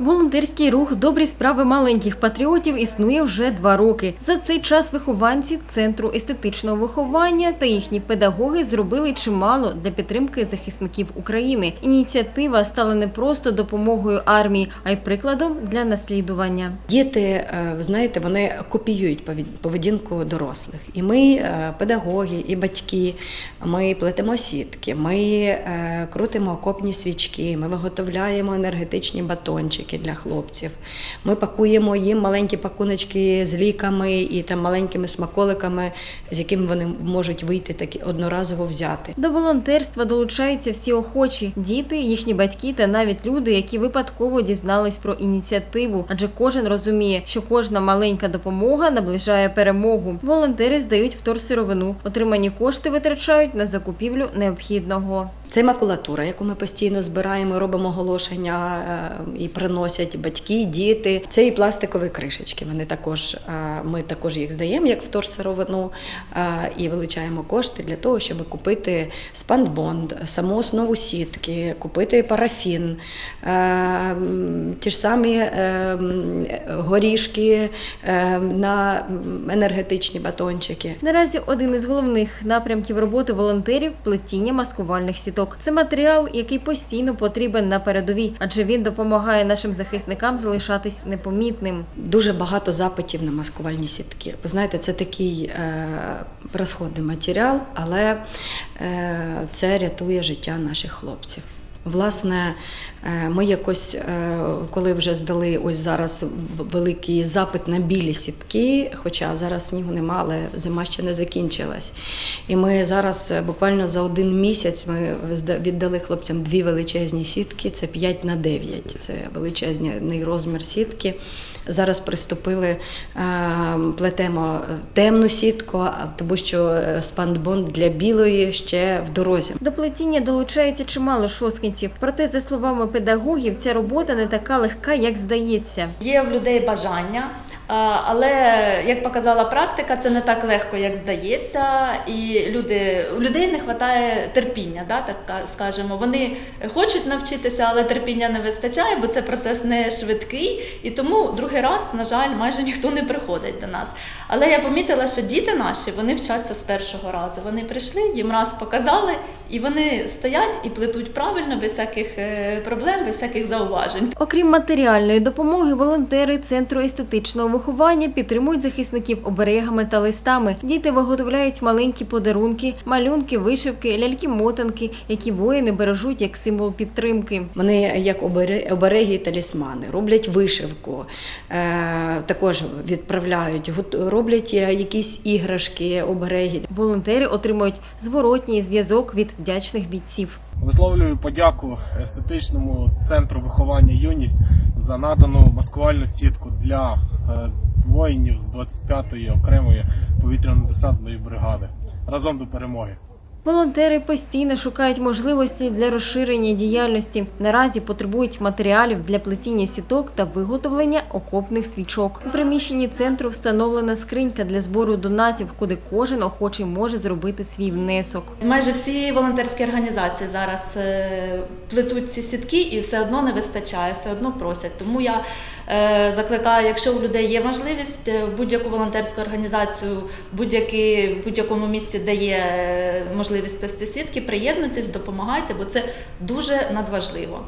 Волонтерський рух Добрі справи маленьких патріотів існує вже два роки. За цей час вихованці центру естетичного виховання та їхні педагоги зробили чимало для підтримки захисників України. Ініціатива стала не просто допомогою армії, а й прикладом для наслідування. Діти, е, ви знаєте, вони копіюють поведінку дорослих. І ми, е, педагоги, і батьки, ми плетемо сітки, ми е, крутимо окопні свічки, ми виготовляємо енергетичні батончики для хлопців. Ми пакуємо їм маленькі пакуночки з ліками і там маленькими смаколиками, з якими вони можуть вийти такі одноразово взяти. До волонтерства долучаються всі охочі діти, їхні батьки та навіть люди, які випадково дізнались про ініціативу. Адже кожен розуміє, що кожна маленька допомога наближає перемогу. Волонтери здають вторсировину. Отримані кошти витрачають на закупівлю необхідного. Це макулатура, яку ми постійно збираємо, робимо оголошення е, і приносять батьки, діти. Це і пластикові кришечки. Вони також е, ми також їх здаємо як вторсировину е, і вилучаємо кошти для того, щоб купити спандбонд, саму основу сітки, купити парафін, ті ж самі горішки на енергетичні батончики. Наразі один із головних напрямків роботи волонтерів плетіння маскувальних сіток. Це матеріал, який постійно потрібен на передовій, адже він допомагає нашим захисникам залишатись непомітним. Дуже багато запитів на маскувальні сітки. Ви знаєте, це такий е, розходний матеріал, але е, це рятує життя наших хлопців. Власне, е, ми якось, е, коли вже здали ось зараз великий запит на білі сітки, хоча зараз снігу нема, але зима ще не закінчилась. І ми зараз е, буквально за один місяць ми віддали хлопцям дві величезні сітки, це 5 на 9, це величезний розмір сітки. Зараз приступили, плетемо темну сітку, тому що спандбонд для білої ще в дорозі. До плетіння долучається чимало шосткинців. Проте, за словами педагогів, ця робота не така легка, як здається. Є в людей бажання, але як показала практика, це не так легко, як здається. І люди, у людей не вистачає терпіння, да, так скажемо. Вони хочуть навчитися, але терпіння не вистачає, бо це процес не швидкий. І тому другий раз, на жаль, майже ніхто не приходить до нас. Але я помітила, що діти наші вони вчаться з першого разу. Вони прийшли, їм раз показали, і вони стоять і плетуть правильно, без всяких е, проблем, без всяких зауважень. Окрім матеріальної допомоги, волонтери центру естетичного виховання підтримують захисників оберегами та листами. Діти виготовляють маленькі подарунки, малюнки, вишивки, ляльки-мотанки, які воїни бережуть як символ підтримки. Вони як обере- обереги і талісмани, роблять вишивку, е, також відправляють, роблять е, якісь іграшки, обереги. Волонтери отримують зворотній зв'язок від вдячних бійців. Висловлюю подяку естетичному центру виховання юність за надану маскувальну сітку для воїнів з 25-ї окремої повітряно-десантної бригади. Разом до перемоги. Волонтери постійно шукають можливості для розширення діяльності. Наразі потребують матеріалів для плетіння сіток та виготовлення окопних свічок. У приміщенні центру встановлена скринька для збору донатів, куди кожен охочий може зробити свій внесок. Майже всі волонтерські організації зараз е, плетуть ці сітки і все одно не вистачає, все одно просять. Тому я е, закликаю, якщо у людей є можливість, е, будь-яку волонтерську організацію, будь-якому місці, де є е, можливість плести сітки, приєднуйтесь, допомагайте, бо це дуже надважливо.